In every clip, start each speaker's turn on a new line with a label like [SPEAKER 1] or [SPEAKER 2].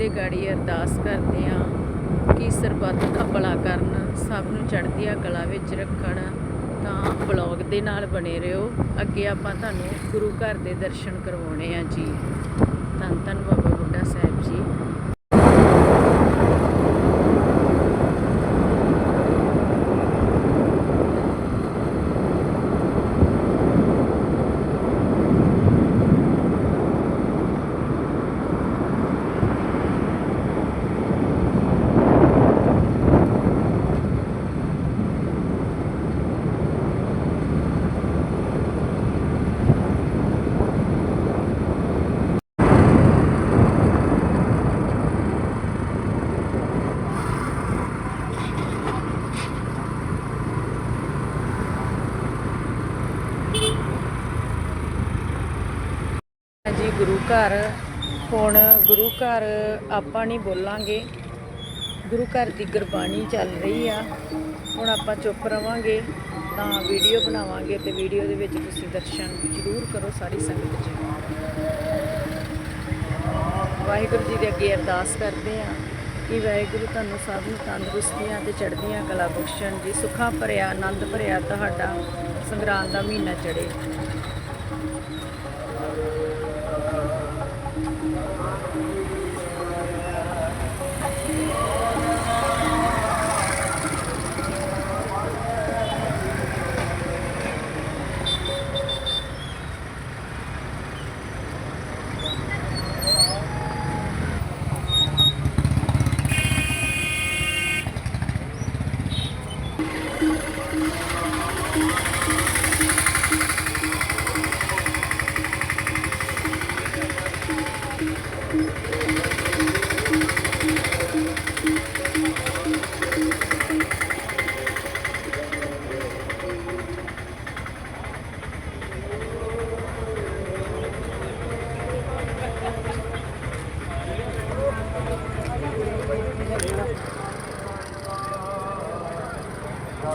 [SPEAKER 1] ਦੇ ਗਾੜੀ ਅਰਦਾਸ ਕਰਦੇ ਹਾਂ ਕਿ ਸਰਬੱਤ ਦਾ ਭਲਾ ਕਰਨ, ਸਭ ਨੂੰ ਚੜ੍ਹਦੀਆਂ ਕਲਾ ਵਿੱਚ ਰੱਖਣ, ਤਾਂ ਬਲੌਗ ਦੇ ਨਾਲ ਬਣੇ ਰਹੋ। ਅੱਗੇ ਆਪਾਂ ਤੁਹਾਨੂੰ ਗੁਰੂ ਘਰ ਦੇ ਦਰਸ਼ਨ ਕਰਵਾਉਣੇ ਆ ਜੀ। ਧੰਨ ਧੰਨ ਬਾਬਾ ਬੁੱਢਾ ਸਾਹਿਬ ਜੀ ਜੀ ਗੁਰੂ ਘਰ। ਹੁਣ ਗੁਰੂ ਘਰ ਆਪਾਂ ਨਹੀਂ ਬੋਲਾਂਗੇ। ਗੁਰੂ ਘਰ ਦੀ ਗੁਰਬਾਣੀ ਚੱਲ ਰਹੀ ਆ। ਹੁਣ ਆਪਾਂ ਚੁੱਪ ਰਵਾਂਗੇ, ਤਾਂ ਵੀਡੀਓ ਬਣਾਵਾਂਗੇ ਤੇ ਵੀਡੀਓ ਦੇ ਵਿੱਚ ਤੁਸੀਂ ਦਰਸ਼ਨ ਜ਼ਰੂਰ ਕਰੋ ਸਾਰੀ ਸੰਗਤ ਜੀ। ਵਾਹਿਗੁਰੂ ਜੀ ਦੇ ਅੱਗੇ ਅਰਦਾਸ ਕਰਦੇ ਆ ਕਿ ਵਾਹਿਗੁਰੂ ਤੁਹਾਨੂੰ ਸਭ ਨੂੰ ਤੰਦਰੁਸਤੀਆਂ ਤੇ ਚੜ੍ਹਦੀਆਂ ਕਲਾ ਬਖਸ਼ਣ ਜੀ। ਸੁੱਖਾਂ ਭਰਿਆ, ਆਨੰਦ ਭਰਿਆ ਤੁਹਾਡਾ ਸੰਗਰਾਂਦ ਦਾ ਮਹੀਨਾ ਚੜੇ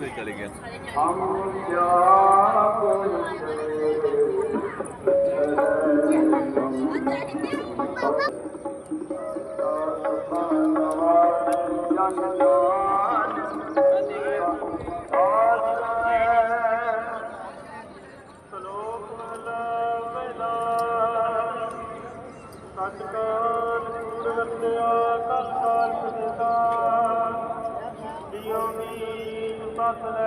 [SPEAKER 2] ਜਾ ਅੱਗੇ আপনারা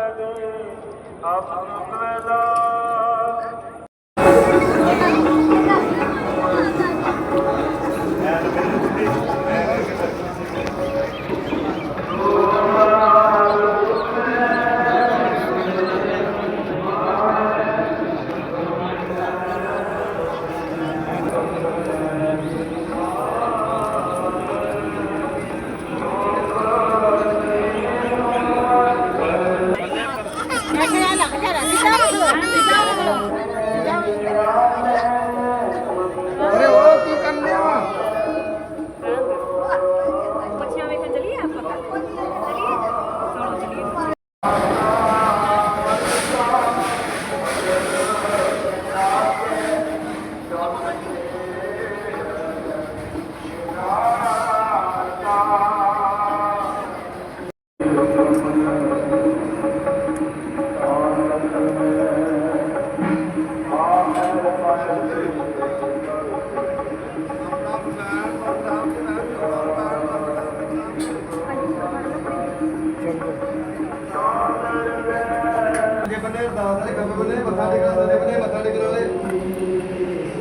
[SPEAKER 2] ਬੰਨੇ, ਮੱਥਾ ਟੇਕਣਾ, ਸੱਜੇ
[SPEAKER 3] ਬੰਨੇ, ਮੱਥਾ ਟੇਕਣਾ ਉਹਦੇ।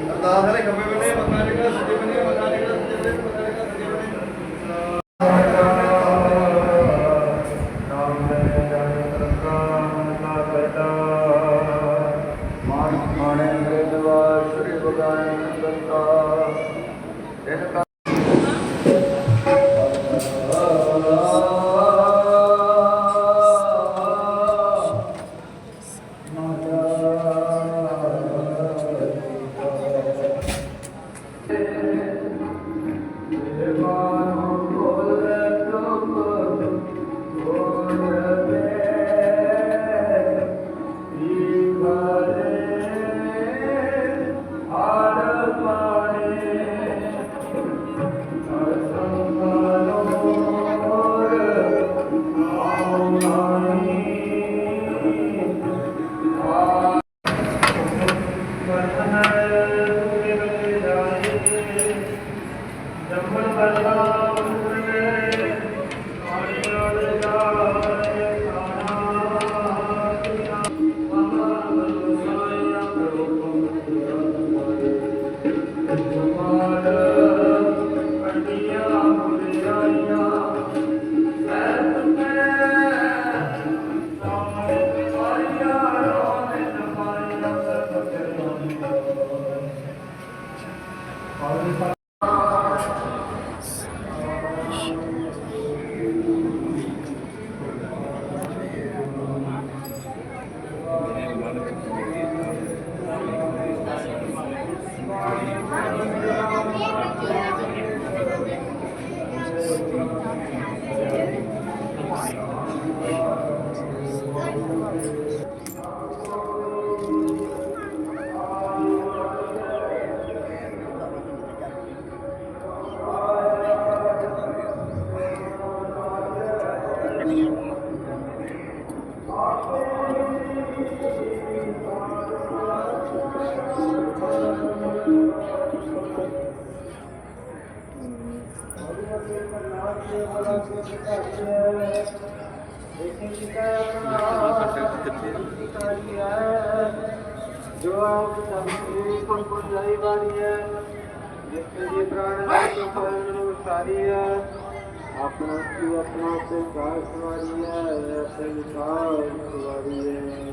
[SPEAKER 3] ਅਰਦਾਸ ਵਾਲੇ ਖੱਬੇ ਬੰਨੇ, ਮੱਥਾ ਟੇਕਣਾ, ਸੱਜੇ ਬੰਨੇ, ਮੱਥਾ
[SPEAKER 2] ਟੇਕਣਾ, ਸੱਜੇ ਬੰਨੇ, ਮੱਥਾ ਟੇਕਣਾ, ਸੱਜੇ ਬੰਨੇ। ਮਾਨ ਮਾਣੇ ਅੰਗਰੇਜ਼ ਵਾਰ ਸ਼੍ਰੀ ਭਗਵਾਨ ਅੰਦਰ ਜੋ ਆਪ ਸੰਤੀ ਕੋਣ ਕੋਣ ਜਾਈ ਵਾਰੀ ਹੈ ਜਿਸ ਜੀ ਪ੍ਰਾਣ ਦੇ ਫਲ ਨੂੰ ਸਾਰੀ ਹੈ ਆਪਣਾ ਕੀ ਆਪਣਾ ਤੇ ਕਾਸ ਵਾਰੀ ਹੈ ਐਸੇ ਵਿਕਾਸ ਵਾਰੀ ਹੈ।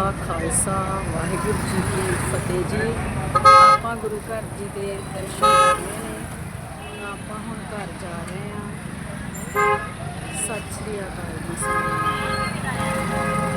[SPEAKER 1] ਖਾਲਸਾ, ਵਾਹਿਗੁਰੂ ਜੀ ਕੀ ਫਤਿਹ ਜੀ। ਆਪਾਂ ਗੁਰੂ ਘਰ ਜੀ ਦੇ ਦਰਸ਼ਨ ਕਰਨੇ ਨੇ। ਆਪਾਂ ਹੁਣ ਘਰ ਜਾ ਰਹੇ ਆ ਸਤਿ ਸ੍ਰੀ ਅਕਾਲ ਜੀ ਸਾਰਿਆਂ ਨੂੰ।